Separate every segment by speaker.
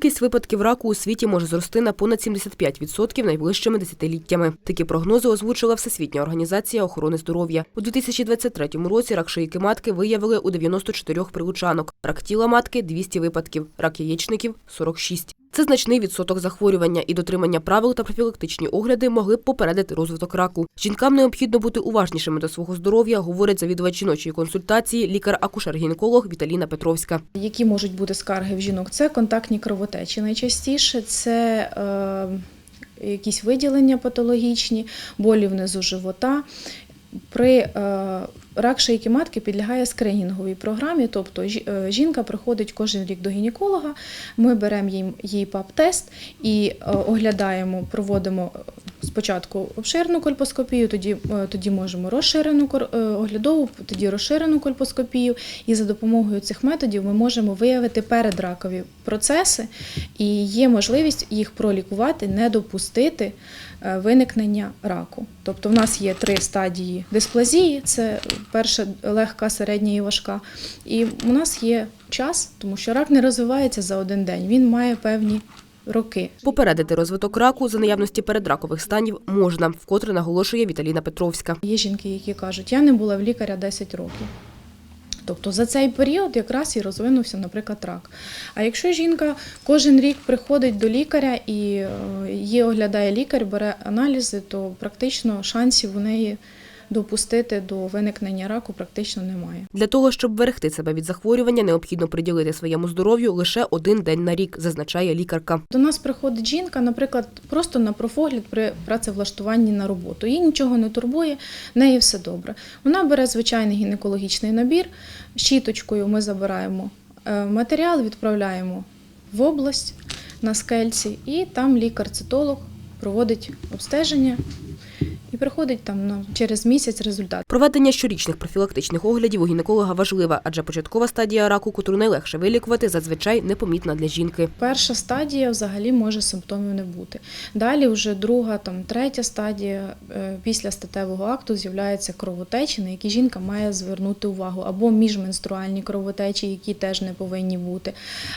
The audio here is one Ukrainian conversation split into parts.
Speaker 1: Кількість випадків раку у світі може зрости на понад 75% найближчими десятиліттями. Такі прогнози озвучила Всесвітня організація охорони здоров'я. У 2023 році рак шийки матки виявили у 94 прилучанок, рак тіла матки – 200 випадків, рак яєчників – 46. Це значний відсоток захворювання, і дотримання правил та профілактичні огляди могли б попередити розвиток раку. Жінкам необхідно бути уважнішими до свого здоров'я, говорить завідувач жіночої консультації, лікар-акушер-гінеколог Віталіна Петровська.
Speaker 2: Які можуть бути скарги в жінок? Це контактні кровотечі. Найчастіше це е, якісь виділення патологічні, болі внизу живота. При е, рак шийки матки підлягає скринінговій програмі, тобто е, жінка приходить кожен рік до гінеколога, ми беремо їй ПАП-тест і е, оглядаємо, проводимо е, спочатку обширну кольпоскопію, тоді, е, тоді можемо розширену е, оглядову, тоді розширену кольпоскопію. І за допомогою цих методів ми можемо виявити передракові процеси, і є можливість їх пролікувати, не допустити е, виникнення раку. Тобто в нас є три стадії дисплазії: це перша легка, середня і важка. І у нас є час, тому що рак не розвивається за один день, він має певні роки.
Speaker 1: Попередити розвиток раку за наявності передракових станів можна, вкотре наголошує Віталіна Петровська.
Speaker 2: Є жінки, які кажуть, я не була в лікаря 10 років. Тобто за цей період якраз і розвинувся, наприклад, рак. А якщо жінка кожен рік приходить до лікаря і е, її оглядає лікар, бере аналізи, то практично шансів у неї допустити до виникнення раку практично немає.
Speaker 1: Для того, щоб берегти себе від захворювання, необхідно приділити своєму здоров'ю лише один день на рік, зазначає лікарка.
Speaker 2: До нас приходить жінка, наприклад, просто на профогляд при працевлаштуванні на роботу. Їй нічого не турбує, в неї все добре. Вона бере звичайний гінекологічний набір, щіточкою ми забираємо е, матеріал, відправляємо в область на скельці, і там лікар-цитолог проводить обстеження і приходить там на через місяць результат.
Speaker 1: Проведення щорічних профілактичних оглядів у гінеколога важливе, адже початкова стадія раку, котру найлегше вилікувати, зазвичай непомітна для жінки.
Speaker 2: Перша стадія взагалі може симптомів не бути. Далі, вже друга, там третя стадія е, після статевого акту з'являються кровотечі, на які жінка має звернути увагу, або міжменструальні кровотечі, які теж не повинні бути,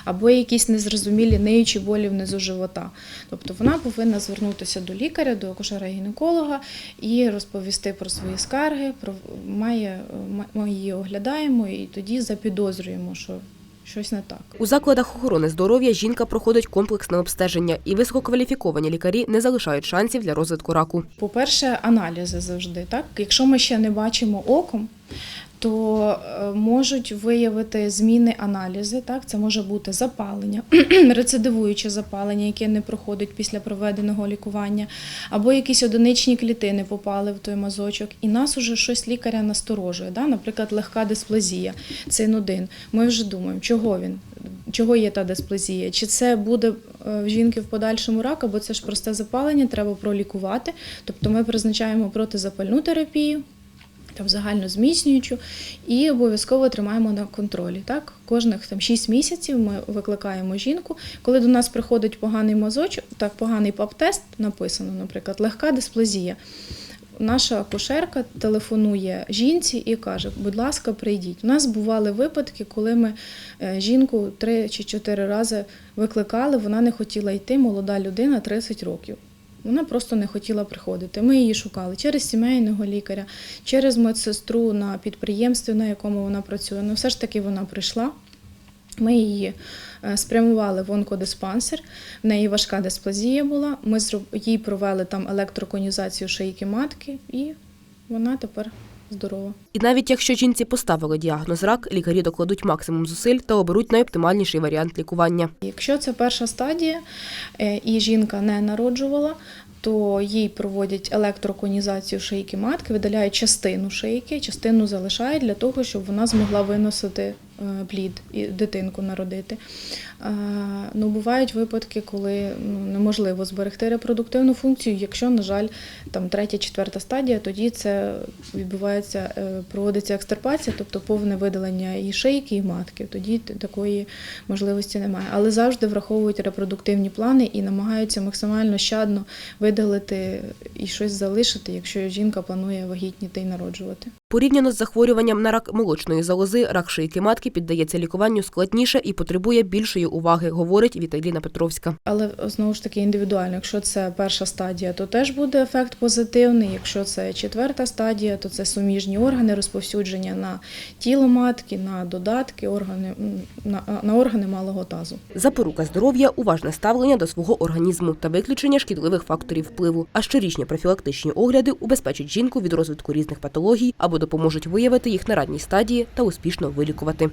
Speaker 2: або якісь незрозумілі неючі болі внизу живота. Тобто вона повинна звернутися до лікаря, до акушера-гінеколога і розповісти про свої скарги. Про має ми її оглядаємо і тоді запідозрюємо, що щось не так.
Speaker 1: У закладах охорони здоров'я жінка проходить комплексне обстеження, і висококваліфіковані лікарі не залишають шансів для розвитку раку.
Speaker 2: По-перше, аналізи завжди. Так? Якщо ми ще не бачимо оком, то е, можуть виявити зміни аналізи. Так? Це може бути запалення, рецидивуюче запалення, яке не проходить після проведеного лікування, або якісь одиничні клітини попали в той мазочок, і нас уже щось лікаря насторожує. Да? Наприклад, легка дисплазія, цинудин. Ми вже думаємо, чого він. Чого є та дисплазія? Чи це буде е, в жінки в подальшому рак, або це ж просте запалення, треба пролікувати. Тобто ми призначаємо протизапальну терапію, там загально зміцнюючу, і обов'язково тримаємо на контролі. Так? Кожних там 6 місяців ми викликаємо жінку. Коли до нас приходить поганий мазочок, так поганий ПАП-тест написано, наприклад, легка дисплазія. Наша акушерка телефонує жінці і каже: будь ласка, прийдіть. У нас бували випадки, коли ми е, жінку три чи чотири рази викликали, вона не хотіла йти, молода людина 30 років. Вона просто не хотіла приходити. Ми її шукали через сімейного лікаря, через медсестру на підприємстві, на якому вона працює. Ну, все ж таки вона прийшла. Ми її е, спрямували в онкодиспансер. В неї важка дисплазія була. Ми їй провели там електроконізацію шийки матки, і вона тепер здорова.
Speaker 1: І навіть якщо жінці поставили діагноз рак, лікарі докладуть максимум зусиль та оберуть найоптимальніший варіант лікування.
Speaker 2: Якщо це перша стадія е, і жінка не народжувала, то їй проводять електроконізацію шийки матки, видаляють частину шийки, частину залишають для того, щоб вона змогла виносити плід і дитинку народити. Е, Ну, бувають випадки, коли ну, неможливо зберегти репродуктивну функцію. Якщо, на жаль, там третя, четверта стадія, тоді це відбувається, е, проводиться екстирпація, тобто повне видалення і шийки, і матки. Тоді такої можливості немає. Але завжди враховують репродуктивні плани і намагаються максимально щадно видалити і щось залишити, якщо жінка планує вагітніти і народжувати.
Speaker 1: Порівняно з захворюванням на рак молочної залози, рак шийки матки піддається лікуванню складніше і потребує більшої уваги, говорить Віталіна Петровська.
Speaker 2: Але знову ж таки індивідуально. Якщо це перша стадія, то теж буде ефект позитивний. Якщо це четверта стадія, то це суміжні органи, розповсюдження на тіло матки, на додатки, органи на, на органи малого тазу.
Speaker 1: Запорука здоров'я уважне ставлення до свого організму та виключення шкідливих факторів впливу. А щорічні профілактичні огляди убезпечать жінку від розвитку різних патологій або допоможуть виявити їх на ранній стадії та успішно вилікувати.